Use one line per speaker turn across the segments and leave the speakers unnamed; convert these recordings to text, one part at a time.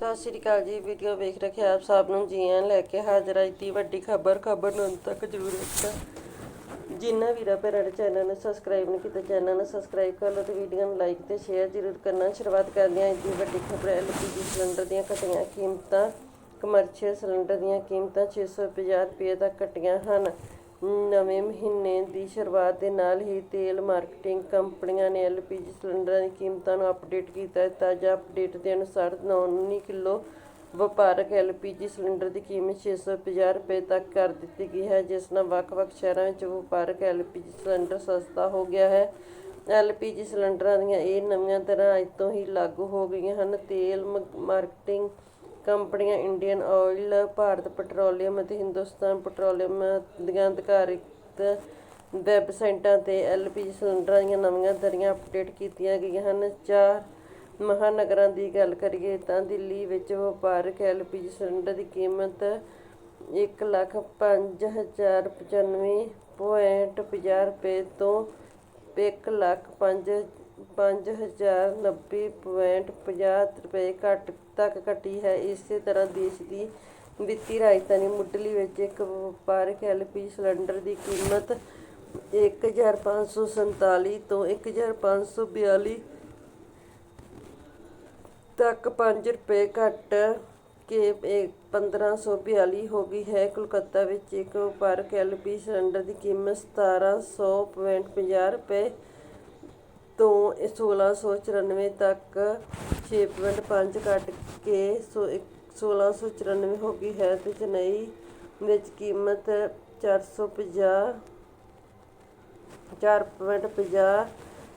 ਸਤਿ ਸ਼੍ਰੀ ਅਕਾਲ ਜੀ ਵੀਡੀਓ ਵੇਖ ਰਹੇ ਆਪ ਸਭ ਨੂੰ, ਜੀ ਆਇਆਂ ਲੈ ਕੇ ਹਾਜ਼ਰ ਆਈ ਇਤੀ ਵੱਡੀ ਖਬਰ ਖਬਰ ਨੂੰ ਅੰਤ ਤੱਕ ਜ਼ਰੂਰ ਵੇਖਣਾ ਜਿਨ੍ਹਾਂ ਵੀਰਾਂ ਭੈਣਾਂ ਨੇ ਚੈਨਲ ਨੂੰ ਸਬਸਕ੍ਰਾਈਬ ਨਹੀਂ ਕੀਤਾ, ਚੈਨਲ ਨੂੰ ਸਬਸਕ੍ਰਾਈਬ ਕਰ ਲਓ ਤੇ ਵੀਡੀਓ ਨੂੰ ਲਾਈਕ ਤੇ ਸ਼ੇਅਰ ਜ਼ਰੂਰ ਕਰਨਾ। ਸ਼ੁਰੂਆਤ ਕਰਦੇ ਹਾਂ ਇਤੀ ਵੱਡੀ ਖਬਰ ਐਲਪੀਜੀ ਸਿਲੰਡਰ ਦੀਆਂ ਘਟੀਆਂ ਕੀਮਤਾਂ ਕਮਰਸ਼ੀਅਲ ਸਿਲੰਡਰ ਦੀਆਂ ਕੀਮਤਾਂ 650 ਰੁਪਏ ਤੱਕ ਘਟੀਆਂ ਹਨ। ਨਵੇਂ ਮਹੀਨੇ ਦੀ ਸ਼ੁਰੂਆਤ ਦੇ ਨਾਲ ਹੀ ਤੇਲ ਮਾਰਕੀਟਿੰਗ ਕੰਪਨੀਆਂ ਨੇ ਐਲਪੀਜੀ ਸਿਲੰਡਰਾਂ ਦੀ ਕੀਮਤਾਂ ਨੂੰ ਅਪਡੇਟ ਕੀਤਾ ਹੈ। ਤਾਜ਼ਾ ਅਪਡੇਟ ਦੇ ਅਨੁਸਾਰ 19 ਕਿਲੋ ਵਪਾਰਕ ਐਲਪੀਜੀ ਸਿਲੰਡਰ ਦੀ ਕੀਮਤ 650 ਰੁਪਏ ਤੱਕ ਕਰ ਦਿੱਤੀ ਗਈ ਹੈ, ਜਿਸ ਨਾਲ ਵੱਖ-ਵੱਖ ਸ਼ਹਿਰਾਂ ਵਿੱਚ ਵਪਾਰਕ ਐਲਪੀਜੀ ਸਿਲੰਡਰ ਸਸਤਾ ਹੋ ਗਿਆ ਹੈ। ਐਲਪੀਜੀ ਸਿਲੰਡਰਾਂ ਦੀਆਂ ਇਹ ਨਵੀਆਂ ਦਰਾਂ ਅੱਜ ਤੋਂ ਹੀ ਲਾਗੂ ਹੋ ਗਈਆਂ ਹਨ। ਤੇਲ ਮ- ਮਾਰਕੀਟਿੰਗ ਕੰਪਨੀਆਂ ਇੰਡੀਅਨ ਆਇਲ, ਭਾਰਤ ਪੈਟਰੋਲੀਅਮ ਅਤੇ ਹਿੰਦੁਸਤਾਨ ਪੈਟਰੋਲੀਅਮ ਦੀਆਂ ਅਧਿਕਾਰਿਤ ਵੈੱਬਸਾਈਟਾਂ ਤੇ ਐਲਪੀਜੀ ਸਿਲੰਡਰਾਂ ਦੀਆਂ ਨਵੀਆਂ ਦਰਾਂ ਅਪਡੇਟ ਕੀਤੀਆਂ ਗਈਆਂ ਹਨ। ਚਾਰ ਮਹਾਨਗਰਾਂ ਦੀ ਗੱਲ ਕਰੀਏ ਤਾਂ ਦਿੱਲੀ ਵਿੱਚ ਵਪਾਰਕ ਐਲਪੀਜੀ ਸਿਲੰਡਰ ਦੀ ਕੀਮਤ ਇੱਕ ਲੱਖ ਪੰਜ ਹਜ਼ਾਰ ਪਚਾਨਵੇਂ ਪੁਆਇੰਟ ਪੰਜਾਹ ਰੁਪਏ ਤੋਂ ਇੱਕ ਲੱਖ ਪੰਜ ਪੰਜ ਹਜ਼ਾਰ ਨੱਬੇ ਪੁਆਇੰਟ ਪੰਜਾਹ ਰੁਪਏ ਘੱਟ ਤੱਕ ਘਟੀ ਹੈ। ਇਸੇ ਤਰ੍ਹਾਂ ਦੇਸ਼ ਦੀ ਵਿੱਤੀ ਰਾਜਧਾਨੀ ਮੁੱਢਲੀ ਵਿੱਚ ਇੱਕ ਵਪਾਰਕ ਐਲਪੀਜੀ ਸਿਲੰਡਰ ਦੀ ਕੀਮਤ 1547 ਤੋਂ 1542 ਤੱਕ 5 ਰੁਪਏ ਘੱਟ ਕੇ ਇਹ 1542 ਹੋ ਗਈ ਹੈ। ਕੋਲਕਾਤਾ ਵਿੱਚ ਇੱਕ ਵਪਾਰਕ ਐਲਪੀ ਸਿਲੰਡਰ ਦੀ ਕੀਮਤ 1700.50 ਰੁਪਏ ਤੋਂ 1694 ਤੱਕ 6.5 ਕੱਟ ਕੇ ਸੌ ਇੱਕ- 1694 ਹੋ ਗਈ ਹੈ ਤੇ ਚੇਨਈ ਵਿੱਚ ਕੀਮਤ 450 4.50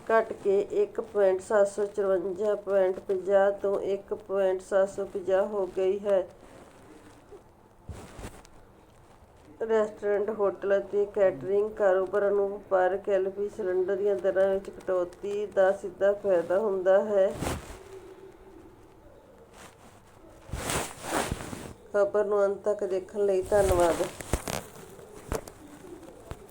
ਘਟ ਕੇ 1.754.50 ਤੋਂ 1.750 ਹੋ ਗਈ ਹੈ। ਰੈਸਟੋਰੈਂਟ, ਹੋਟਲ ਅਤੇ ਕੈਟਰਿੰਗ, ਕਾਰੋਬਾਰਾਂ ਨੂੰ ਵਪਾਰਕ ਐੱਲ ਪੀ ਸਿਲੰਡਰ ਦੀਆਂ ਦਰਾਂ ਵਿੱਚ ਕਟੌਤੀ ਦਾ ਸਿੱਧਾ ਫਾਇਦਾ ਹੁੰਦਾ ਹੈ। ਖਬਰ ਨੂੰ ਅੰਤ ਤੱਕ ਦੇਖਣ ਲਈ ਧੰਨਵਾਦ।